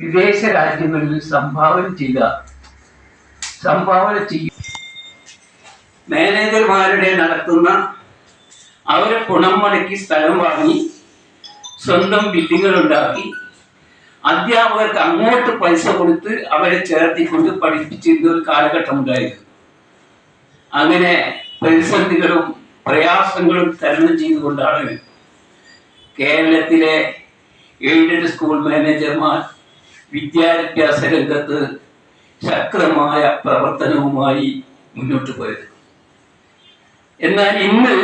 വിദേശ രാജ്യങ്ങളിൽ സംഭാവന ചെയ്ത സംഭാവന ചെയ്യും മാനേജർമാരുടെ നടത്തുന്ന അവരെ പുണം മുടക്കി സ്ഥലം വാങ്ങി സ്വന്തം ബില്ലുകൾ ഉണ്ടാക്കി അധ്യാപകർക്ക് അങ്ങോട്ട് പൈസ കൊടുത്ത് അവരെ ചേർത്തിക്കൊണ്ട് പഠിപ്പിച്ചിരുന്ന ഒരു കാലഘട്ടം ഉണ്ടായിരുന്നു. അങ്ങനെ പ്രതിസന്ധികളും പ്രയാസങ്ങളും തരണം ചെയ്തുകൊണ്ടാണ് കേരളത്തിലെ എയ്ഡഡ് സ്കൂൾ മാനേജർമാർ വിദ്യാഭ്യാസ രംഗത്ത് ശക്തമായ പ്രവർത്തനവുമായി മുന്നോട്ട് പോയത്. എന്നാൽ ഇന്ന്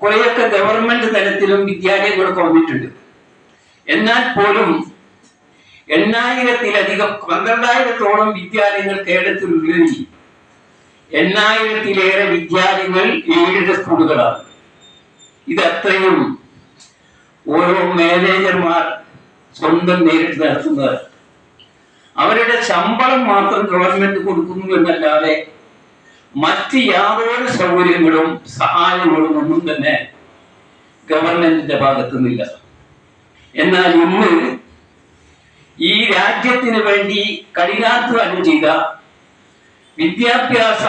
കുറെയൊക്കെ ഗവൺമെന്റ് തലത്തിലും വിദ്യാലയങ്ങളൊക്കെ വന്നിട്ടുണ്ട്. എന്നാൽ പോലും എണ്ണായിരത്തിലധികം പന്ത്രണ്ടായിരത്തോളം വിദ്യാലയങ്ങൾ കേരളത്തിലുള്ളതിൽ എണ്ണായിരത്തിലേറെ വിദ്യാലയങ്ങൾ എയ്ഡഡ് സ്കൂളുകളാണ്. ഇതത്രയും ഓരോ മാനേജർമാർ സ്വന്തം നേരിട്ട് നടത്തുന്നത് അവരുടെ ശമ്പളം മാത്രം ഗവൺമെന്റ് കൊടുക്കുന്നു എന്നല്ലാതെ മറ്റ് യാതൊരു സൗകര്യങ്ങളും സഹായങ്ങളും ഒന്നും തന്നെ ഗവൺമെന്റിന്റെ ഭാഗത്തു നിന്നില്ല. എന്നാൽ ഇന്ന് ഈ രാജ്യത്തിന് വേണ്ടി കഠിനാധ്വാനം ചെയ്ത വിദ്യാഭ്യാസ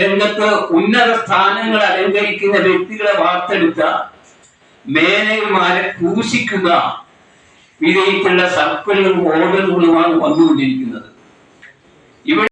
രംഗത്ത് ഉന്നത സ്ഥാനങ്ങൾ അലങ്കരിക്കുന്ന വ്യക്തികളെ വാർത്തെടുത്ത മേനയുമാരെ ക്രൂശിക്കുന്ന വിധേയത്തിലുള്ള സർക്കിളുകളും ഓർഡറുകളുമാണ് വന്നുകൊണ്ടിരിക്കുന്നത്. ഇവിടെ